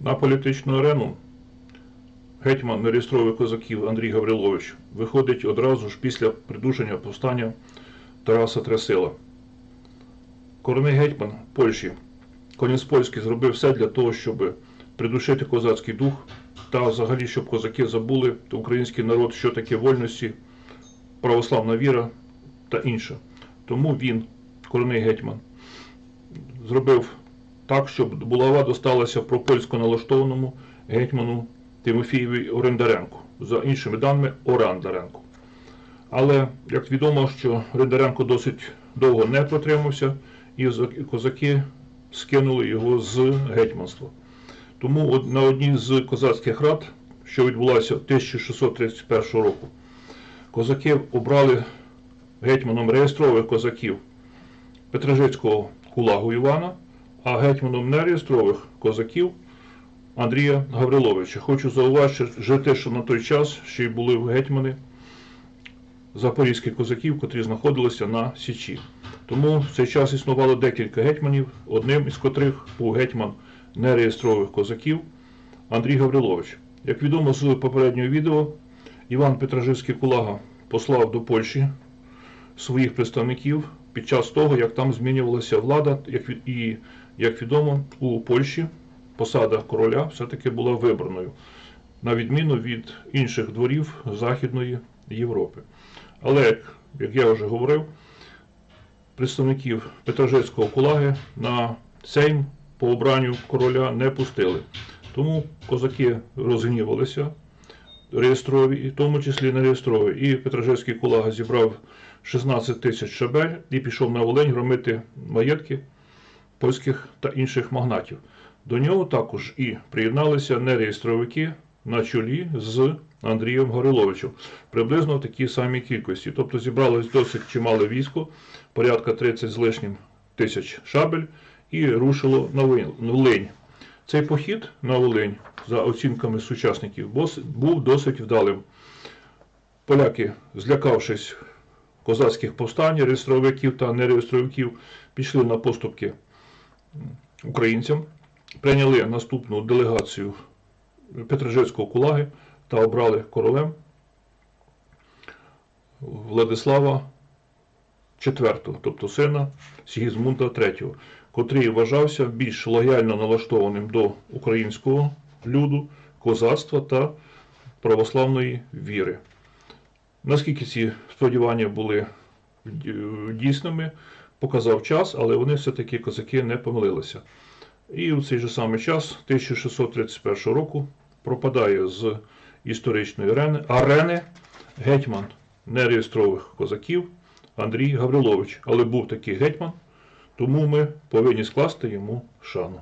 На політичну арену гетьман нереєстрових козаків Андрій Гаврилович виходить одразу ж після придушення повстання Тараса Трясила. Короний гетьман Польщі Конець Польський зробив все для того, щоб придушити козацький дух та взагалі, щоб козаки забули український народ, що таке вольності, православна віра та інше. Тому він, короний гетьман, зробив так, щоб булава досталася пропольсько налаштованому гетьману Тимофієві Орендаренку, за іншими даними Орандаренку. Але, як відомо, що Рендаренко досить довго не протримався, і козаки скинули його з гетьманства. Тому на одній з козацьких рад, що відбулася 1631 року, козаки обрали гетьманом реєстрових козаків Петрожицького Кулагу Івана, а гетьманом нереєстрових козаків Андрія Гавриловича. Хочу зауважити, те, що на той час ще й були гетьмани запорізьких козаків, котрі знаходилися на Січі. Тому в цей час існувало декілька гетьманів, одним із котрих був гетьман нереєстрових козаків Андрій Гаврилович. Як відомо з попереднього відео, Іван Петражицький Кулага послав до Польщі своїх представників під час того, як там змінювалася влада, як і, як відомо, у Польщі посада короля все-таки була вибраною, на відміну від інших дворів Західної Європи. Але, як, я вже говорив, представників Петрожецького кулаги на Сейм по обранню короля не пустили. Тому козаки розгнівалися, реєстрові, і в тому числі не реєстрові. І Петрожецький кулага зібрав 16 тисяч шабель і пішов на Волинь громити маєтки польських та інших магнатів. До нього також і приєдналися нереєстровики на чолі з Андрієм Гориловичем, приблизно в такій самій кількості. Тобто зібралось досить чимале військо, порядка 30 з лишнім тисяч шабель, і рушило на на Волинь. Цей похід на Волинь, за оцінками сучасників, був досить вдалим. Поляки, злякавшись козацьких повстань, реєстровиків та нереєстровиків, пішли на поступки українцям, прийняли наступну делегацію Петрожецького кулаги та обрали королем Владислава IV, тобто сина Сігізмунда III, котрий вважався більш лояльно налаштованим до українського люду, козацтва та православної віри. Наскільки ці сподівання були дійсними, показав час, але вони все-таки козаки не помилилися. І у цей же самий час, 1631 року, пропадає з історичної арени, арени гетьман нереєстрових козаків Андрій Гаврилович. Але був такий гетьман, тому ми повинні скласти йому шану.